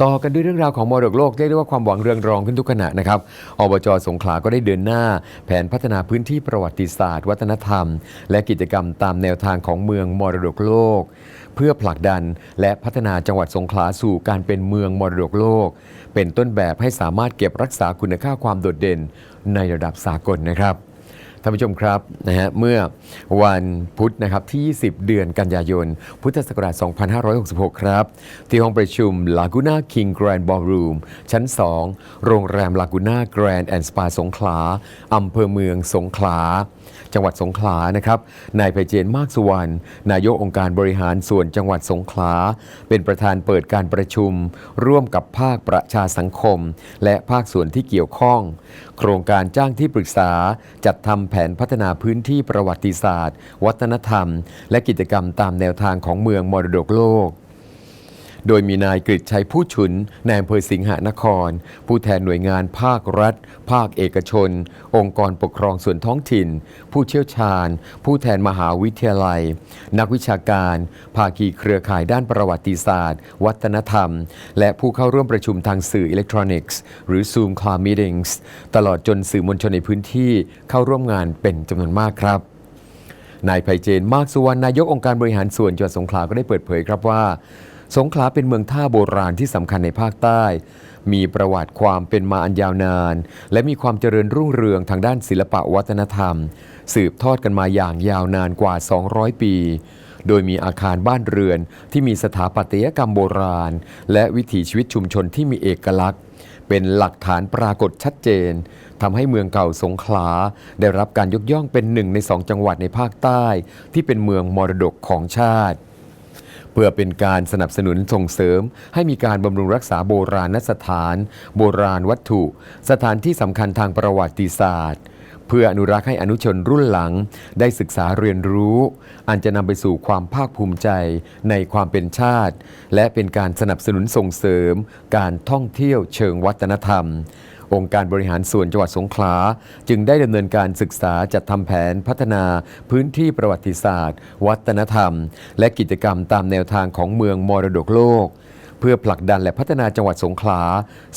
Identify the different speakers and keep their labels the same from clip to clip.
Speaker 1: ต่อกันด้วยเรื่องราวของมรดกโลกเรียกได้ว่าความหวังเรืองรองขึ้นทุกขณะนะครับอบจสงขลาก็ได้เดินหน้า แผนพัฒนาพื้นที่ประวัติศาสตร์ วัฒนธรรม และกิจกรรมตามแนวทางของเมืองมรดกโลก เพื่อผลักดันและพัฒนาจังหวัดสงขลาสู่การเป็นเมืองมรดกโลก เป็นต้นแบบให้สามารถเก็บรักษาคุณค่าความโดดเด่นในระดับสากลนะครับ ท่านผู้ชมครับนะฮะเมื่อวันพุธนะครับที่ 20 เดือนกันยายน พุทธศักราช 2566 ครับ ที่ห้องประชุม Laguna King Grand Ballroom ชั้น 2 โรงแรม Laguna Grand and Spa สงขลาอำเภอเมืองสงขลา จังหวัดสงขลานะครับนายไพเจนมากสุวรรณนายกองค์การบริหารส่วนจังหวัดสงขลา เป็นประธานเปิดการประชุม ร่วมกับภาคประชาสังคม และภาคส่วนที่เกี่ยวข้อง โครงการจ้างที่ปรึกษาจัดทำแผนพัฒนาพื้นที่ประวัติศาสตร์ วัฒนธรรม และกิจกรรมตามแนวทางของเมืองมรดกโลก โดยมีนายกฤษชัยผู้ฉุนนายอำเภอสิงหนคร ผู้แทนหน่วยงานภาครัฐ ภาคเอกชน องค์กรปกครองส่วนท้องถิ่น ผู้เชี่ยวชาญ ผู้แทนมหาวิทยาลัย นักวิชาการ ภาคีเครือข่ายด้านประวัติศาสตร์ วัฒนธรรม และผู้เข้าร่วมประชุมทางสื่ออิเล็กทรอนิกส์ หรือ Zoom Call Meetings ตลอดจนสื่อมวลชนในพื้นที่เข้าร่วมงานเป็นจำนวนมากครับนายไพเจน มากสุวรรณนายกองค์การบริหารส่วนจังหวัดสงขลาก็ได้เปิดเผยครับว่า สงขลาเป็นเมืองท่าโบราณที่สำคัญในภาคใต้ มีประวัติความเป็นมาอันยาวนาน และมีความเจริญรุ่งเรืองทางด้านศิลปะวัฒนธรรม สืบทอดกันมาอย่างยาวนานกว่า 200 ปี โดยมีอาคารบ้านเรือนที่มีสถาปัตยกรรมโบราณ และวิถีชีวิตชุมชนที่มีเอกลักษณ์ เป็นหลักฐานปรากฏชัดเจนทำให้เมืองเก่าสงขลา ได้รับการยกย่องเป็นหนึ่งในสองจังหวัดในภาคใต้ ที่เป็นเมืองมรดกของชาติ เพื่อเป็นการสนับสนุนส่งเสริม ให้มีการบำรุงรักษาโบราณสถาน โบราณวัตถุ สถานที่สำคัญทางประวัติศาสตร์ เพื่ออนุรักษ์ให้อนุชนรุ่นหลัง ได้ศึกษาเรียนรู้ อันจะนำไปสู่ความภาคภูมิใจในความเป็นชาติ และเป็นการสนับสนุนส่งเสริม การท่องเที่ยวเชิงวัฒนธรรม องค์การบริหารส่วนจังหวัดสงขลา จึงได้ดำเนินการศึกษาจัดทำแผนพัฒนาพื้นที่ประวัติศาสตร์ วัฒนธรรม และกิจกรรมตามแนวทางของเมืองมรดกโลกเพื่อผลักดันและพัฒนาจังหวัดสงขลา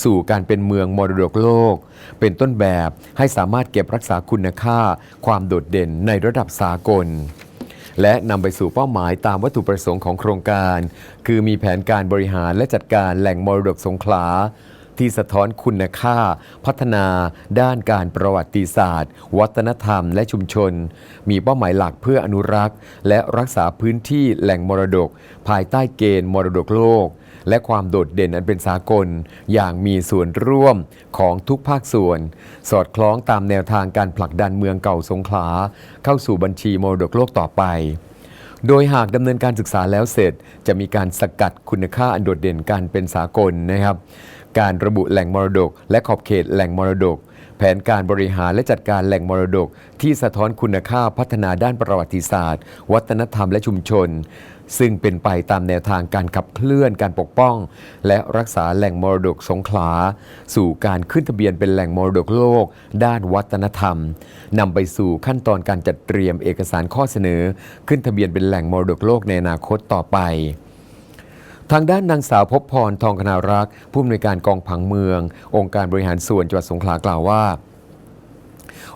Speaker 1: สู่การเป็นเมืองมรดกโลก เป็นต้นแบบให้สามารถเก็บรักษาคุณค่า ความโดดเด่นในระดับสากล และนำไปสู่เป้าหมายตามวัตถุประสงค์ของโครงการ คือมีแผนการบริหารและจัดการแหล่งมรดกสงขลา ที่สะท้อนคุณค่า พัฒนา ด้านการประวัติศาสตร์ วัฒนธรรม และชุมชน มีเป้าหมายหลักเพื่ออนุรักษ์ และรักษาพื้นที่แหล่งมรดก ภายใต้เกณฑ์มรดกโลก และความโดดเด่นอันเป็นสากล อย่างมีส่วนร่วมของทุกภาคส่วน สอดคล้องตามแนวทางการผลักดันเมืองเก่าสงขลา เข้าสู่บัญชีมรดกโลกต่อไปโดยหากดำเนินการศึกษาแล้วเสร็จ จะมีการสกัดคุณค่าอันโดดเด่นการเป็นสากลนะครับ การระบุแหล่งมรดก และขอบเขตแหล่งมรดก แผนการบริหารและจัดการแหล่งมรดก ที่สะท้อนคุณค่าพัฒนาด้านประวัติศาสตร์ วัฒนธรรมและชุมชน ซึ่งเป็นไปตามแนวทางการขับเคลื่อนการปกป้อง และรักษาแหล่งมรดกสงขลา สู่การขึ้นทะเบียนเป็นแหล่งมรดกโลก ด้านวัฒนธรรมนำไปสู่ขั้นตอนการจัดเตรียมเอกสารข้อเสนอ ขึ้นทะเบียนเป็นแหล่งมรดกโลกในอนาคตต่อไป ทางด้านนางสาวพบพรทองคณารักษ์ผู้อำนวยการกองผังเมือง องค์การบริหารส่วนจังหวัดสงขลากล่าวว่า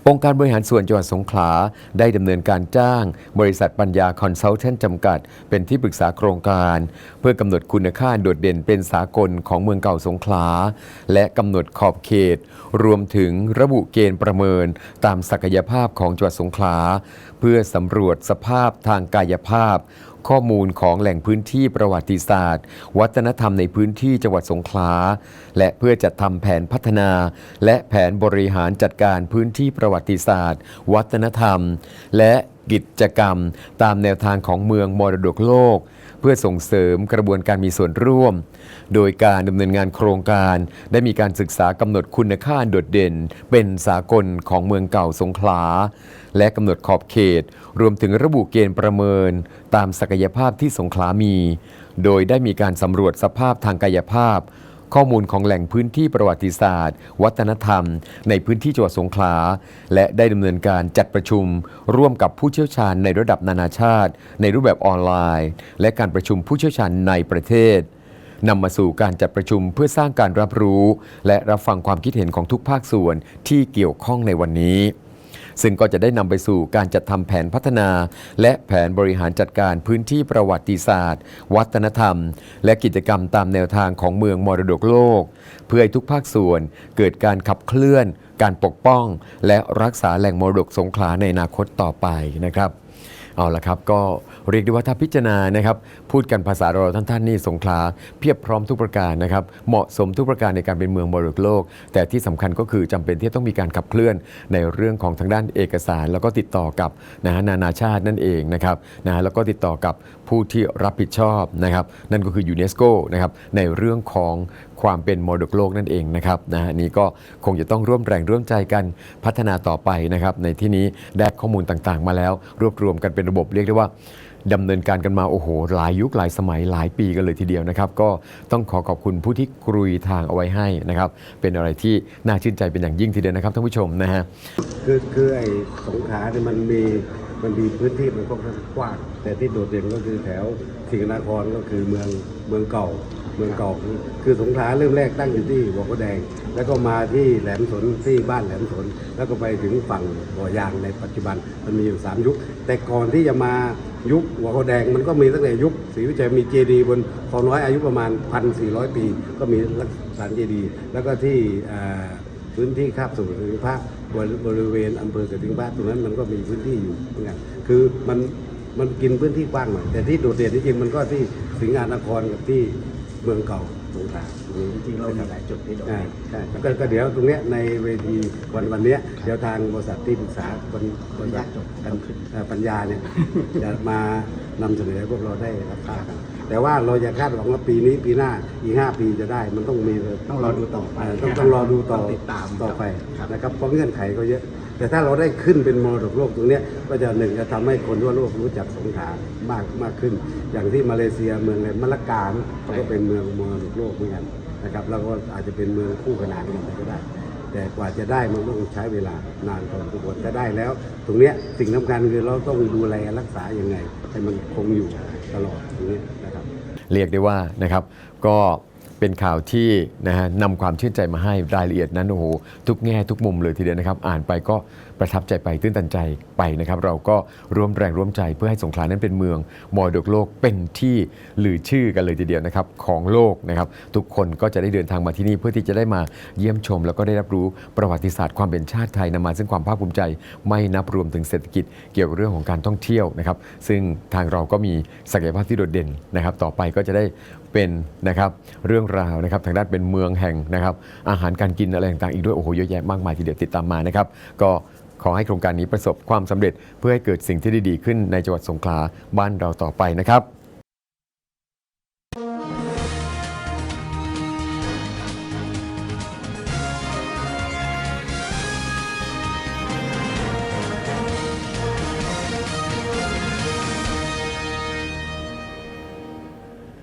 Speaker 1: องค์การบริหารส่วนจังหวัดสงขลาได้ดำเนินการจ้าง บริษัทปัญญาคอนซัลเทนต์จำกัด เป็นที่ปรึกษาโครงการ เพื่อกำหนดคุณค่าโดดเด่นเป็นสากลของเมืองเก่าสงขลา และกำหนดขอบเขต รวมถึงระบุเกณฑ์ประเมินตามศักยภาพของจังหวัดสงขลา เพื่อสำรวจสภาพทางกายภาพ ข้อมูลของแหล่งพื้นที่ประวัติศาสตร์ วัฒนธรรมในพื้นที่จังหวัดสงขลา และเพื่อจัดทำแผนพัฒนา และแผนบริหารจัดการพื้นที่ประวัติศาสตร์ วัฒนธรรม และ กิจกรรม ตามแนวทางของเมืองมรดกโลก เพื่อส่งเสริมกระบวนการมีส่วนร่วม โดยการดำเนินงานโครงการได้มีการศึกษากำหนดคุณค่าโดดเด่น เป็นสากลของเมืองเก่าสงขลา และกำหนดขอบเขต รวมถึงระบุเกณฑ์ประเมิน ตามศักยภาพที่สงขลามี โดยได้มีการสำรวจสภาพทางกายภาพ ข้อมูลของแหล่งพื้นที่ประวัติศาสตร์ วัฒนธรรม ในพื้นที่จังหวัดสงขลา และได้ดำเนินการจัดประชุม ร่วมกับผู้เชี่ยวชาญในระดับนานาชาติ ในรูปแบบออนไลน์ และการประชุมผู้เชี่ยวชาญในประเทศนำมาสู่การจัดประชุมเพื่อสร้างการรับรู้ และรับฟังความคิดเห็นของทุกภาคส่วนที่เกี่ยวข้องในวันนี้ ซึ่งก็จะได้นำไปสู่การจัดทำแผนพัฒนา และแผนบริหารจัดการพื้นที่ประวัติศาสตร์ วัฒนธรรม และกิจกรรมตามแนวทางของเมืองมรดกโลก เพื่อให้ทุกภาคส่วนเกิดการขับเคลื่อน การปกป้อง และรักษาแหล่งมรดกสงขลาในอนาคตต่อไปนะครับ เอาละครับก็ เรียกได้ว่าถ้าพิจารณานะครับพูดกันภาษาเราท่านท่านๆนี่สงขลาเพียบพร้อมทุกประการนะครับเหมาะสมทุกประการในการเป็นเมืองมรดกโลก แต่ที่สำคัญก็คือจำเป็นที่จะต้องมีการขับเคลื่อนในเรื่องของทางด้านเอกสาร แล้วก็ติดต่อกับนะฮะนานาชาตินั่นเองนะครับนะแล้วก็ติดต่อกับผู้ที่รับผิดชอบนะครับนั่นก็คือยูเนสโกนะครับในเรื่องของความเป็นมรดกโลกนั่นเองนะครับนะฮะนี่ก็คงจะต้องร่วมแรงร่วมใจกันพัฒนาต่อไปนะครับในที่นี้ได้ข้อมูลต่างๆ มาแล้ว รวบรวมกันเป็นระบบเรียกได้ว่าดำเนินการกันมาโอ้โหหลายยุคหลายสมัยหลายปีกันเลยทีเดียวนะครับก็ต้องขอขอบคุณผู้ที่กรุยทางเอาไว้ให้นะครับเป็นอะไรที่น่าชื่นใจเป็นอย่างยิ่งทีเดียวนะครับท่านผู้ชมนะฮะ
Speaker 2: คือคือไอ้สงขลาเนี่ยมันมีมันมีพื้นที่มันก็กว้างแต่ที่โดดเด่นก็คือแถวสิงห์นครก็คือเมืองเมืองเก่าเมืองเก่าคือสงขลาเริ่มแรกตั้งอยู่ที่หัวกระแดง แล้วก็มาที่แหลมสนที่บ้านแหลมสน แล้วก็ไปถึงฝั่งบ่อยางในปัจจุบันมันมีอยู่สามยุค แต่ก่อนที่จะมา ยุคหัวเขาแดงมันก็มีตั้งแต่ยุคศรีวิจัยมีเจดีย์บนคลองน้อยอายุประมาณ 1,400 ปี ก็มีลักษณะเจดีย์แล้วก็ที่พื้นที่คาบสู่สถิงพระบริบริเวณอำเภอสถิงพระตรงนั้นมันก็มีพื้นที่อยู่เหมือนกันคือมันมันกินพื้นที่กว้างหน่อยแต่ที่โดดเด่นจริงมันก็ที่สิงห์นครกับที่เมืองเก่า สงขลาตรงนี้
Speaker 3: จริงๆเรามีหลายจุดที่โดด
Speaker 2: อ่า
Speaker 3: เด่น
Speaker 2: ใช่ก็ก็เดี๋ยวตรงเนี้ยในเวทีวันวันเนี้ยเดี๋ยวทางบริษัทที่ปรึกษาคนบริษัทปัญเอ่อปัญญาเนี่ย จะมานำเสนอให้พวกเราได้รับทราบกันแต่ว่าเราอย่าคาดหวังว่าปีนี้ปีหน้าอีกห้าปีจะได้มันต้องมี
Speaker 3: ต้องรอดูต่อไป
Speaker 2: เต้องต้องรอดูต่อ
Speaker 3: ต้องติดตาม
Speaker 2: ต่อไป
Speaker 3: ครับ
Speaker 2: นะครับเพราะเงื่อนไขก็เยอะ แต่ถ้าเราได้ขึ้นเป็นมรดกโลกตรงนี้ก็จะหนึ่งจะทำให้คนทั่วโลกรู้จักสงขลามากมากขึ้น อย่างที่มาเลเซียเมืองอะไรมะละกาเขาก็เป็นเมืองมรดกโลกเหมือนกันนะครับแล้วก็อาจจะเป็นเมืองคู่ขนานกันก็ได้ แต่กว่าจะได้มันต้องใช้เวลานานพอสมควรจะได้แล้ว ตรงนี้สิ่งสำคัญคือเราต้องดูแลรักษาอย่างไงให้มันคงอยู่ตลอดตรงนี้นะครับ
Speaker 1: เรียกได้ว่านะครับก็ เป็นข่าวที่นะฮะนำความชื่นใจมาให้รายละเอียดนั้นโอ้โหทุกแง่ทุกมุมเลยทีเดียวนะครับ อ่านไปก็ ประทับใจไปตื้นตันใจไปนะครับ เราก็ร่วมแรงร่วมใจเพื่อให้สงขลานั้นเป็นเมืองมรดกโลกเป็นที่ลือชื่อกันเลยทีเดียวนะครับของโลกนะครับ ทุกคนก็จะได้เดินทางมาที่นี่เพื่อที่จะได้มาเยี่ยมชม แล้วก็ได้รับรู้ประวัติศาสตร์ความเป็นชาติไทยนำมาซึ่งความภาคภูมิใจ ไม่นับรวมถึงเศรษฐกิจเกี่ยวกับเรื่องของการท่องเที่ยวนะครับ ซึ่งทางเราก็มีศักยภาพที่โดดเด่นนะครับ ต่อไปก็จะได้เป็นนะครับเรื่องราวนะครับทางด้านเป็นเมืองแห่งนะครับอาหารการกินอะไรต่างๆอีกด้วยโอ้โหเยอะแยะมากมายทีเดียวติดตามมานะครับก็ ขอให้โครงการนี้ประสบความสำเร็จเพื่อให้เกิดสิ่งที่ดีๆขึ้นในจังหวัดสงขลาบ้านเราต่อไปนะครับ